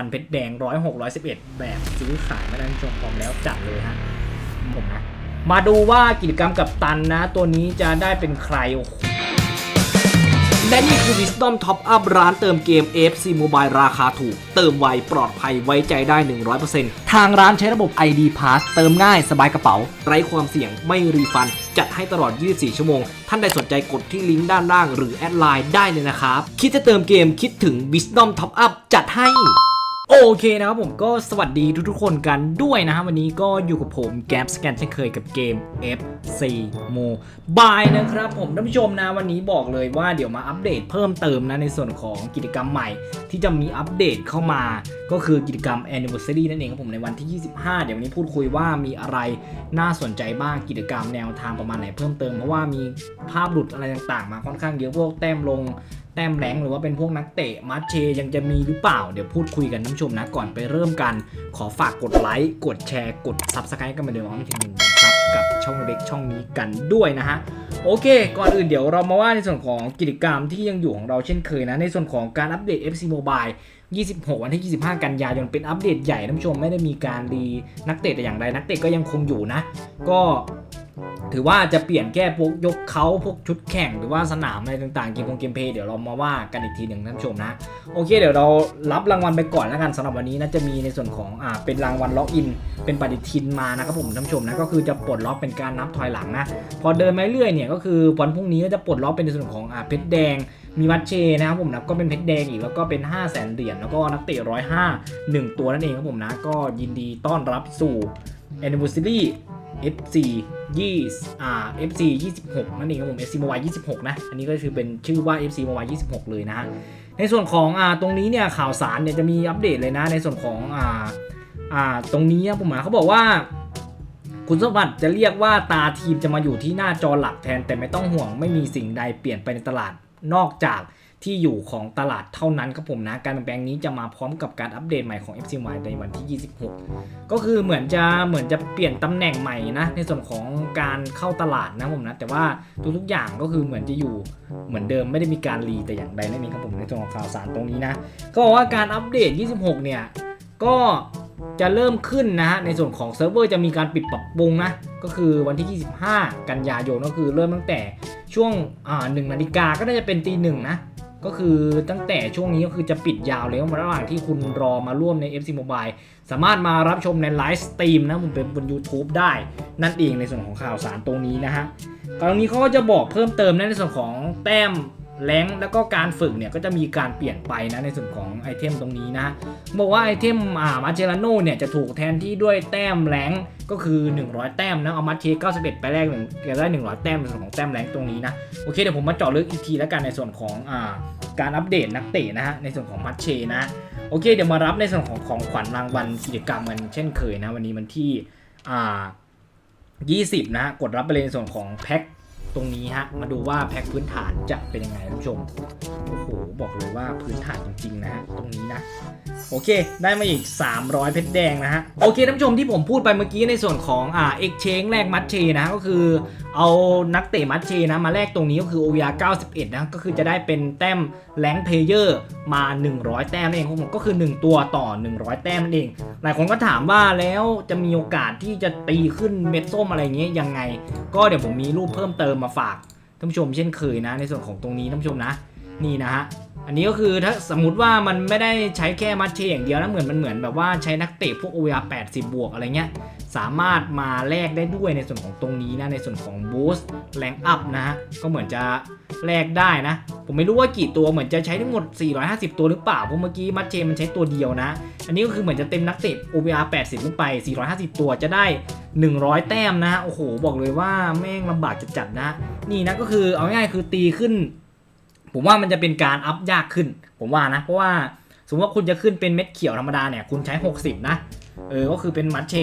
พันเพชรแดงร้อยหกร้อยสิบเอ็ดแบบซื้อขายไม่ได้ชมพร้อมแล้วจัดเลยฮะผมนะ มาดูว่ากิจกรรมกับตันนะ ตัวนี้จะได้เป็นใครโอ้โหและนี่คือ Wisdom Top Up ร้านเติมเกม AFC Mobile ราคาถูก เติมไว ปลอดภัยไว้ใจได้ 100%ทางร้านใช้ระบบ ID Pass เติมง่ายสบายกระเป๋า ไร้ความเสี่ยงไม่รีฟัน จัดให้ตลอด 24 ชั่วโมง ท่านใดสนใจกดที่ลิงก์ด้านล่าง หรือแอดไลน์ได้เลยนะครับ คิดจะเติมเกมคิดถึง Wisdom Top Up จัดให้ โอเคนะครับผมก็สวัสดีทุกๆคนกันด้วยนะฮะวันนี้ก็อยู่กับผมแกมสแกนเช่นเคยกับเกม FC Mobile นะครับผมท่านผู้ชมนะวันนี้บอกเลยว่าเดี๋ยวมาอัปเดตเพิ่มเติมนะในส่วนของกิจกรรมใหม่ ที่จะมีอัปเดตเข้ามา ก็คือกิจกรรม Anniversary นั่นเองครับผมในวันที่ 25 เดี๋ยววันนี้พูดคุยว่ามีอะไรน่าสนใจบ้างกิจกรรมแนวทางประมาณไหนเพิ่มเติมเพราะว่ามีภาพหลุดอะไรต่างๆ มาค่อนข้างเยอะพวกแต้มลง แต้มแรงหรือว่าเป็นพวกนักเตะมาเชยังจะมีหรือเปล่า เดี๋ยวพูดคุยกันท่านผู้ชมนะ ก่อนไปเริ่มกัน ขอฝากกดไลค์ กดแชร์ กด Subscribe กันมาเดิมเอาไม่ถึงหนึ่งครับกับช่องเล็กช่องนี้กันด้วยนะฮะ โอเค ก่อนอื่นเดี๋ยวเรามาว่าในส่วนของกิจกรรมที่ยังอยู่ของเราเช่นเคยนะ ในส่วนของการอัปเดต FC Mobile 26 วันที่ 25 กันยายนเป็นอัปเดตใหญ่ท่านผู้ชมไม่ได้มีการรีนักเตะแต่อย่างใดนักเตะก็ยังคงอยู่นะ ก็ ถือว่าจะเปลี่ยนแค่พวกยกเขาพวกชุดแข่งหรือว่าสนามอะไรต่างๆเกมคงเกมเพย์เดี๋ยวเรามาว่ากันอีกทีหนึ่งท่านผู้ชมนะ โอเค เดี๋ยวเรารับรางวัลไปก่อนแล้วกันสำหรับวันนี้นะจะมีในส่วนของอ่าเป็นรางวัลล็อกอิน เป็นปฏิทินมานะครับผมท่านผู้ชมนะก็คือจะปลดล็อกเป็นการนับถอยหลังนะพอเดินมาเรื่อยเนี่ยก็คือวันพรุ่งนี้ก็จะปลดล็อกเป็นในส่วนของอ่าเพชรแดงมีวัดเชนะครับผมนะก็เป็นเพชรแดงอีกแล้วก็เป็น 5 0 0แสนเหรียญแล้วก็นักเตะร้อยห้าหนึ่งตัวนั่นเองครับผมนะก็ยินดีต้อนรับสู่ Anniversary FC 20อ่า FC 26 นั่นเองครับผม FC Mobile 26 นะ อันนี้ก็คือเป็นชื่อว่า FC Mobile 26 เลยนะฮะ ในส่วนของอ่าตรงนี้เนี่ยข่าวสารเนี่ยจะมีอัปเดตเลยนะ ในส่วนของอ่าอ่าตรงนี้ผมหมายเขาบอกว่า คุณสมบัติจะเรียกว่าตาทีมจะมาอยู่ที่หน้าจอหลักแทน แต่ไม่ต้องห่วงไม่มีสิ่งใดเปลี่ยนไปในตลาดนอกจาก ที่อยู่ของตลาดเท่านั้นครับผมนะ การเปลี่ยนแปลงนี้จะมาพร้อมกับการอัปเดตใหม่ของ FCY ในวันที่ 26 ก็คือเหมือนจะเหมือนจะเปลี่ยนตำแหน่งใหม่นะในส่วนของการเข้าตลาดนะผมนะ แต่ว่าทุกๆอย่างก็คือเหมือนจะอยู่เหมือนเดิมไม่ได้มีการรีแต่อย่างใดนั่นเองครับผมในส่วนของข่าวสารตรงนี้นะ ก็บอกว่าการอัปเดต 26 เนี่ยก็จะเริ่มขึ้นนะฮะในส่วนของเซิร์ฟเวอร์จะมีการปิดปรับปรุงนะก็คือวันที่ 25 กันยายนก็คือเริ่มตั้งแต่ช่วงอ่าหนึ่งนาฬิกาก็น่าจะเป็นตีหนึ่งนะ ก็คือตั้งแต่ช่วงนี้ก็คือจะปิดยาวเลยระหว่างที่คุณรอมาร่วมใน FC Mobile สามารถมารับชมในไลฟ์สตรีมนะผมเป็นบน YouTube ได้ นั่นเองในส่วนของข่าวสารตรงนี้นะฮะตรงนี้เขาก็จะบอกเพิ่มเติมนในส่วนของแต้ม แรงแล้วก็การฝึกเนี่ยก็จะมีการเปลี่ยนไปนะในส่วนของไอเทมตรงนี้นะบอกว่าไอเทมอ่ามาเชลาโนเนี่ยจะถูกแทนที่ด้วยแต้มแรงก็คือ 100 แต้มนะเอามาเช91 ไปแรกหนึ่งจะได้ 100 แต้มในส่วนของแต้มแรงตรงนี้นะโอเคเดี๋ยวผมมาเจาะลึกอีกทีแล้วกันในส่วนของอ่าการอัปเดตนักเตะนะฮะในส่วนของมัชเชนะโอเคเดี๋ยวมารับในส่วนของของขวัญรางวัลกิจกรรมกันเช่นเคยนะวันนี้มันที่อ่า20 นะฮะกดรับไปเลยในส่วนของแพ็ค ตรงนี้ฮะ มาดูว่าแพ็คพื้นฐานจะเป็นยังไงท่านผู้ชม โอ้โห บอกเลยว่าพื้นฐานจริงๆนะฮะ ตรงนี้นะ โอเค ได้มาอีก 300 เพชรแดงนะฮะ โอเคท่านผู้ชมที่ผมพูดไปเมื่อกี้ในส่วนของอ่าเอ็กชแนแลกมัดเชนะก็คือ เอานักเตะมัดเชนะ มาแลกตรงนี้ก็คือ OVR 91 นะ ก็คือจะได้เป็นแต้มแรงเพลเยอร์มา 100 แต้มนั่นเองครับผมก็คือ 1 ตัวต่อ 100 แต้มนั่นเอง หลายคนก็ถามว่าแล้วจะมีโอกาสที่จะตีขึ้นเม็ดส้มอะไรเงี้ยยังไง ก็เดี๋ยวผมมีรูปเพิ่มเติมมาฝากท่านผู้ชมเช่นเคยนะ ในส่วนของตรงนี้ท่านผู้ชมนะ นี่นะฮะ อันนี้ก็คือถ้าสมมติว่ามันไม่ได้ใช้แค่มัดเชอย่างเดียวนะเหมือนมันเหมือนแบบว่าใช้นักเตะพวก OVR 80 บวกอะไรเงี้ยสามารถมาแลกได้ด้วยในส่วนของตรงนี้นะในส่วนของ boost แรงอัพนะฮะก็เหมือนจะแลกได้นะ ผมไม่รู้ว่ากี่ตัวเหมือนจะใช้ทั้งหมด 450 ตัวหรือเปล่าเพราะเมื่อกี้มัดเชมันใช้ตัวเดียวนะ อันนี้ก็คือเหมือนจะเต็มนักเตะ OVR 80ขึ้นไป 450 ตัวจะได้ 100 แต้มนะโอ้โหบอกเลยว่าแม่งลำบากจัดๆนะ นี่นะก็คือเอาง่ายๆคือตีขึ้น ผมว่ามันจะเป็นการอัพยากขึ้น ผมว่านะ เพราะว่าสมมติว่าคุณจะขึ้นเป็นเม็ดเขียวธรรมดาเนี่ยคุณใช้ 60 นะเออก็คือเป็นมัดเช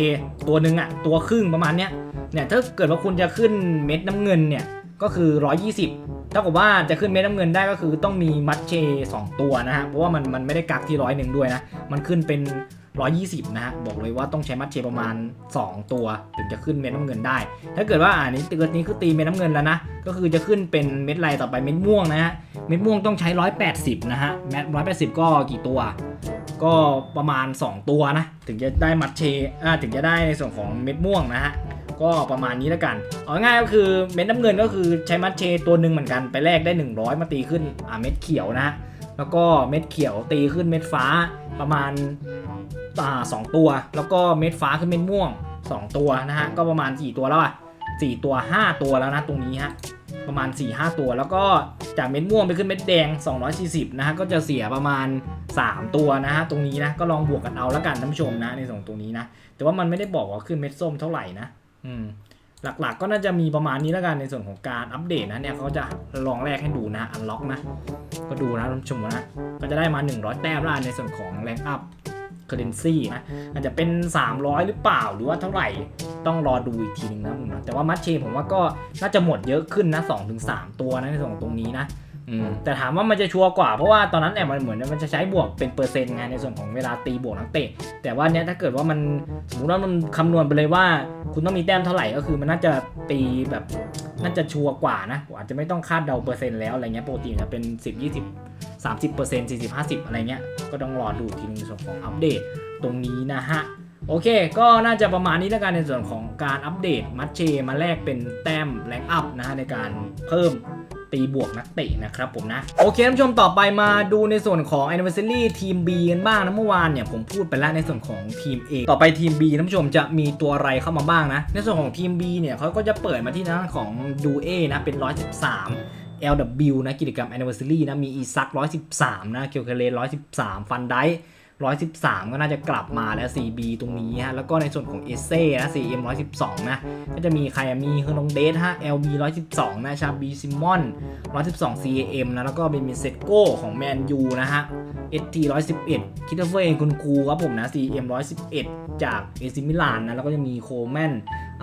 ตัวหนึ่งอะตัวครึ่งประมาณเนี้ยเนี่ยถ้าเกิดว่าคุณจะขึ้นเม็ดน้ำเงินเนี่ยก็คือ 120ถ้ากับว่าจะขึ้นเม็ดน้ำเงินได้ก็คือต้องมีมัดเช 2 ตัวนะฮะ เพราะว่ามันมันไม่ได้กักที่ร้อยหนึ่งด้วยนะ มันขึ้นเป็น 120 นะฮะ บอกเลยว่าต้องใช้มัดเชประมาณ 2 ตัว ถึงจะขึ้นเม็ดน้ำเงินได้ ถ้าเกิดว่าอ่านี้เกิดนี้คือตีเม็ดน้ำเงินแล้วนะ ก็คือจะขึ้นเป็นเม็ดลายต่อไปเม็ดม่วงนะฮะ เม็ดม่วงต้องใช้ 180 นะฮะแม็ด180 ก็กี่ตัว ก็ประมาณ 2 ตัวนะ ถึงจะได้มัดเชอ่าถึงจะได้ในส่วนของเม็ดม่วงนะฮะก็ประมาณนี้แล้วกัน เอาง่ายก็คือเม็ดน้ำเงินก็คือใช้มัดเชตัวหนึ่งเหมือนกันไปแลกได้ 100 มาตีขึ้นอ่าเม็ดเขียวนะฮะ แล้วก็เม็ดเขียวตีขึ้นเม็ดฟ้าประมาณอ่าสองตัว แล้วก็เม็ดฟ้าขึ้นเม็ดม่วง 2 ตัวนะฮะก็ประมาณกี่ตัวแล้วอะสี่ตัว 5 ตัวแล้วนะตรงนี้ฮะประมาณ 4 5 ตัวแล้วก็จากเม็ดม่วงไปขึ้นเม็ดแดง 240 นะฮะก็จะเสียประมาณ 3 ตัวนะฮะตรงนี้นะก็ลองบวกกันเอาแล้วกันท่านผู้ชมนะในส่วนตรงนี้นะแต่ว่ามันไม่ได้บอกว่าขึ้นเม็ดส้มเท่าไหร่นะ อืม หลักๆ ก็น่าจะมีประมาณนี้แล้วกันในส่วนของการอัปเดตนะเนี่ยเขาจะลองแรกให้ดูนะอันล็อกนะ ก็ดูนะท่านชมนะก็จะได้มา 100 แต้มแล้วในส่วนของแรงอัพเคอร์เรนซีนะอาจจะเป็น 300 หรือเปล่าหรือว่าเท่าไหร่ต้องรอดูอีกทีนึงนะผมนะแต่ว่ามัดเชผมว่าก็น่าจะหมดเยอะขึ้นนะ2-3 ตัวนะในส่วนของตรงนี้นะ แต่ถามว่ามันจะชัวร์กว่าเพราะว่าตอนนั้นเนี่ยมันเหมือนมันจะใช้บวกเป็นเปอร์เซ็นต์ไงในส่วนของเวลาตีบวกนักเตะ แต่ว่าเนี้ยถ้าเกิดว่ามันสมมติว่ามันคำนวณไปเลยว่า คุณต้องมีแต้มเท่าไหร่ก็คือมันน่าจะตีแบบน่าจะชัวร์กว่านะอาจจะไม่ต้องคาดเดาเปอร์เซ็นต์แล้วอะไรเงี้ยปกติจะเป็น 10 20 30เปอร์เซนต์40 50 อะไรเงี้ยก็ต้องรอดูทีนึงในส่วนของอัปเดตตรงนี้นะฮะโอเค ก็น่าจะประมาณนี้แล้วกันในส่วนของการอัปเดตมัชเชมาแลกเป็นแต้มแรงอัพนะฮะในการเพิ่ม ตีบวกนักเตะนะครับผมนะ โอเคท่านผู้ชมต่อไปมาดูในส่วนของ Anniversary ทีม B กันบ้างนะเมื่อวานเนี่ยผมพูดไปแล้วในส่วนของทีม A ต่อไปทีม B ท่านผู้ชมจะมีตัวอะไรเข้ามาบ้างนะ ในส่วนของทีม B เนี่ยเขาก็จะเปิดมาที่น้านของดูเอนะเป็น 113 LW นะกิจกรรม Anniversary นะมีอีซัก113 นะเคียวเคเล113 ฟันได 113 ก็น่าจะกลับมาแล้ว CB ตรงนี้ฮะ แล้วก็ในส่วนของเอเซ่นะ CM 112 นะ ก็จะมีใครอะมีเฮอร์นงเดสฮะ LB 112 นะชาบีซิมอน 112 CAM นะ แล้วก็เป็นมิเซโก้ของแมนยูนะฮะ ST 111 คิทเฟอร์เองคุณครูครับผมนะ CM 111 จากเอซิมิลานนะ แล้วก็จะมีโคแมน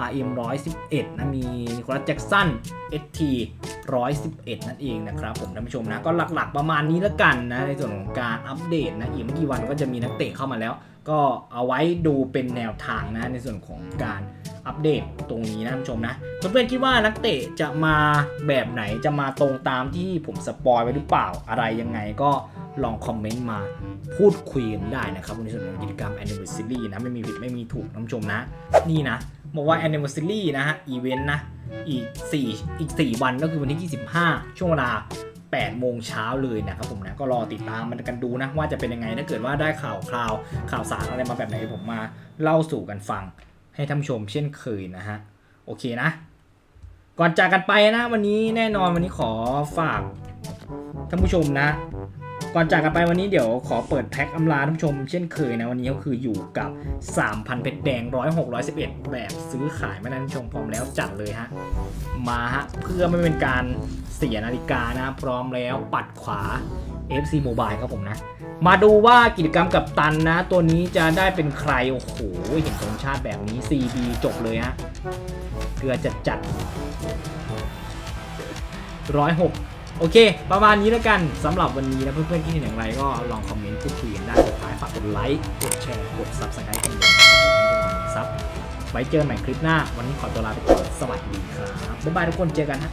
RM 111นะมีนิโคลัสแจ็กสัน ST 111 นั่นเองนะครับผมท่านผู้ชมนะก็หลักๆประมาณนี้แล้วกันนะในส่วนของการอัปเดตนะอีกไม่กี่วันก็จะมีนักเตะเข้ามาแล้ว ก็เอาไว้ดูเป็นแนวทางนะในส่วนของการอัปเดตตรงนี้นะท่านผู้ชมนะเพื่อนๆคิดว่านักเตะจะมาแบบไหนจะมาตรงตามที่ผมสปอยไว้หรือเปล่าอะไรยังไงก็ลองคอมเมนต์มาพูดคุยกันได้นะครับในส่วนของกิจกรรม Anniversary นะไม่มีผิดไม่มีถูกท่านผู้ชมนะ นี่นะ บอกว่า Anniversary นะฮะ อีเวนต์นะ อีก 4 อีก 4 วันก็คือวันที่ 25 ช่วงเวลา8โมงเช้าเลยนะครับผมนะก็รอติดตามมันกันดูนะว่าจะเป็นยังไงถ้าเกิดว่าได้ข่าวคราวข่าวสารอะไรมาแบบไหนผมมาเล่าสู่กันฟัง ให้ท่านผู้ชมเช่นเคยนะฮะ โอเคนะ ก่อนจากกันไปนะ วันนี้แน่นอนวันนี้ขอฝากท่านผู้ชมนะ ก่อนจากกันไปวันนี้เดี๋ยวขอเปิดแพ็คอำลาท่านผู้ชมเช่นเคยนะวันนี้ก็คืออยู่กับ 3,000 เพชรแดง 106 111 แบบซื้อขายไม่ได้ท่านผู้ชมพร้อมแล้วจัดเลยฮะ มาฮะ เพื่อไม่เป็นการเสียนาฬิกานะพร้อมแล้วปัดขวา FC Mobile ครับผมนะ มาดูว่ากิจกรรมกับตันนะ ตัวนี้จะได้เป็นใคร โอ้โห เห็นธงชาติแบบนี้ CB จบเลยฮะเกลือจัดจัดร้อยหก โอเค ประมาณนี้แล้วกันสำหรับวันนี้นะเพื่อนๆที่เห็นอย่างไรก็ลองคอมเมนต์พูดคุยกันได้สุดท้ายฝากกดไลค์กดแชร์กด Subscribe กันด้วยนะครับซับไว้เจอกันใหม่คลิปหน้า วันนี้ขอตัวลาไปก่อนสวัสดีครับบ๊ายบายทุกคนเจอกันฮะ